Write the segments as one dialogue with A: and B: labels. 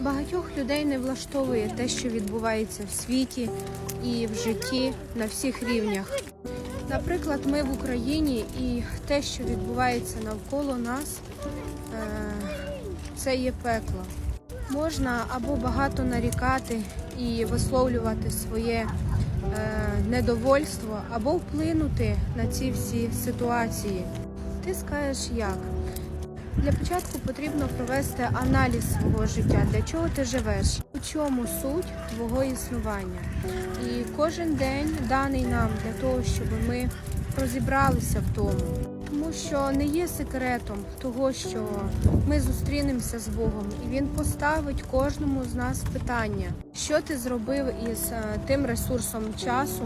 A: Багатьох людей не влаштовує те, що відбувається в світі і в житті на всіх рівнях. Наприклад, ми в Україні і те, що відбувається навколо нас, е, це є пекло. Можна або багато нарікати і висловлювати своє е, недовольство, або вплинути на ці всі ситуації. Ти скажеш як? Для початку потрібно провести аналіз свого життя. Для чого ти живеш? У чому суть твого існування? І кожен день даний нам для того, щоб ми розібралися в тому. Тому що не є секретом того, що ми зустрінемося з Богом, і Він поставить кожному з нас питання, що ти зробив із е, тим ресурсом часу,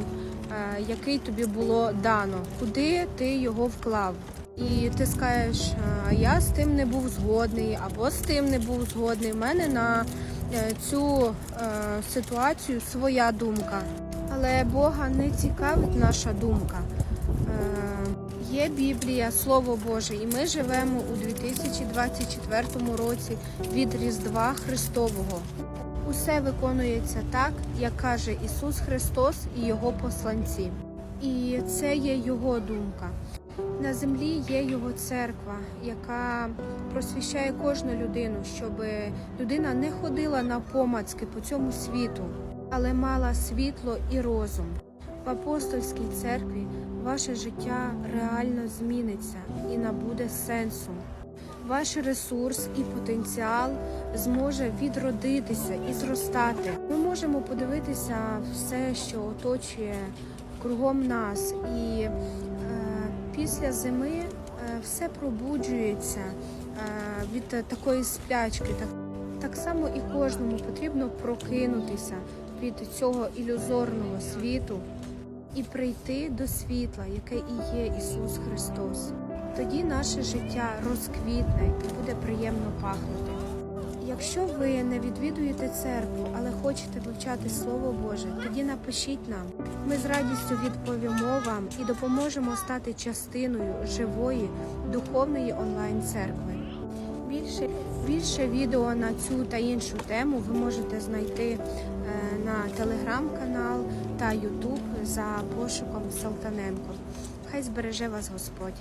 A: е, який тобі було дано, куди ти його вклав. І ти скажеш, «А я з тим не був згодний, або з тим не був згодний. У мене на е, цю е, ситуацію своя думка. Але Бога не цікавить наша думка. Е, Є Біблія, Слово Боже, і ми живемо у 2024 році від Різдва Христового. Усе виконується так, як каже Ісус Христос і Його посланці. І це є Його думка. На землі є його церква, яка просвіщає кожну людину, щоб людина не ходила навпомацки по цьому світу, але мала світло і розум. В апостольській церкві ваше життя реально зміниться і набуде сенсу. Ваш ресурс і потенціал зможе відродитися і зростати. Ми можемо подивитися все, що оточує кругом нас, і після зими е, все пробуджується е, від такої сплячки. Так, так само і кожному потрібно прокинутися від цього ілюзорного світу і прийти до світла, яке і є Ісус Христос. Тоді наше життя розквітне і буде приємно пахнути. Якщо ви не відвідуєте церкву, але хочете вивчати Слово Боже, тоді напишіть нам. Ми з радістю відповімо вам і допоможемо стати частиною живої духовної онлайн церкви. Більше, більше відео на цю та іншу тему ви можете знайти е, на телеграм-канал та Ютуб за пошуком Салтаненко. Хай збереже вас Господь.